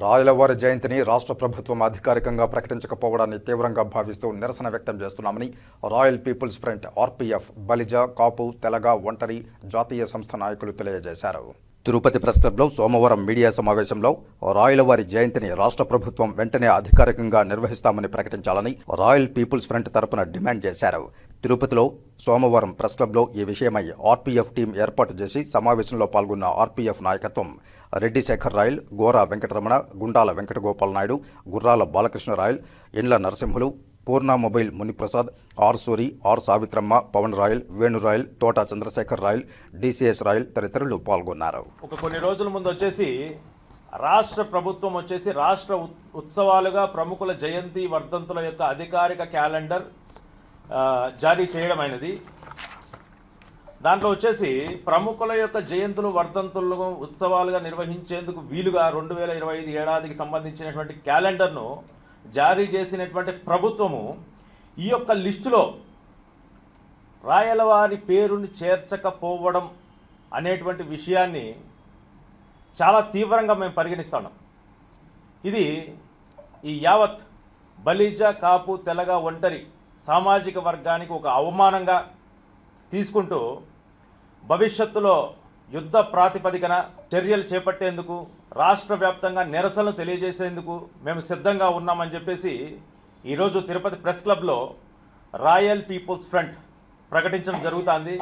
రాయలవారి జయంతిని రాష్ట్ర ప్రభుత్వం అధికారికంగా ప్రకటించకపోవడాన్ని తీవ్రంగా భావిస్తూ నిరసన వ్యక్తం చేస్తున్నామని royal peoples front RPF Balija Kapu Telaga Ontari జాతీయ సంస్థ నాయకులు తెలియజేశారు. తిరుపతి ప్రెస్ క్లబ్లో సోమవారం మీడియా సమావేశంలో రాయలవారి జయంతిని రాష్ట్ర ప్రభుత్వం వెంటనే అధికారికంగా నిర్వహిస్తామని ప్రకటించాలని రాయల్ పీపుల్స్ ఫ్రంట్ తరపున డిమాండ్ చేశారు. తిరుపతిలో సోమవారం ప్రెస్ క్లబ్లో ఈ విషయమై ఆర్పీఎఫ్ టీం ఏర్పాటు చేసి సమావేశంలో పాల్గొన్న ఆర్పీఎఫ్ నాయకత్వం Reddy Sekhar Rayal Gora Venkataramana Gundala Venkatagopal Naidu Gurrala Balakrishna Rayal Indla Narasimhulu Purna mobile Muniprasad R Suri R Savitramma Pavan Rayal Venu Rayal Thota Chandrasekhar Rayal DCS Rayal తదితరులు పాల్గొన్నారు. ఒక కొన్ని రోజుల ముందు వచ్చేసి రాష్ట్ర ప్రభుత్వం వచ్చేసి రాష్ట్ర ఉత్- ఉత్సవాలుగా ప్రముఖుల జయంతి వర్ధంతుల యొక్క అధికారిక క్యాలెండర్ జారీ చేయడమైనది. దాంట్లో వచ్చేసి ప్రముఖుల యొక్క జయంతులు వర్ధంతులు ఉత్సవాలుగా నిర్వహించేందుకు వీలుగా రెండు వేల ఇరవై ఐదు ఏడాదికి సంబంధించినటువంటి క్యాలెండర్ను జారీ చేసినటువంటి ప్రభుత్వము ఈ యొక్క లిస్టులో రాయలవారి పేరుని చేర్చకపోవడం అనేటువంటి విషయాన్ని చాలా తీవ్రంగా మేము పరిగణిస్తున్నాం. ఇది ఈ యావత్ బలిజ కాపు తెలగ ఒంటరి సామాజిక వర్గానికి ఒక అవమానంగా తీసుకుంటూ భవిష్యత్తులో యుద్ధ ప్రాతిపదికన చర్యలు చేపట్టేందుకు రాష్ట్ర వ్యాప్తంగా నిరసనలు తెలియజేసేందుకు మేము సిద్ధంగా ఉన్నామని చెప్పేసి ఈరోజు తిరుపతి ప్రెస్ క్లబ్లో రాయల్ పీపుల్స్ ఫ్రంట్ ప్రకటించడం జరుగుతుంది.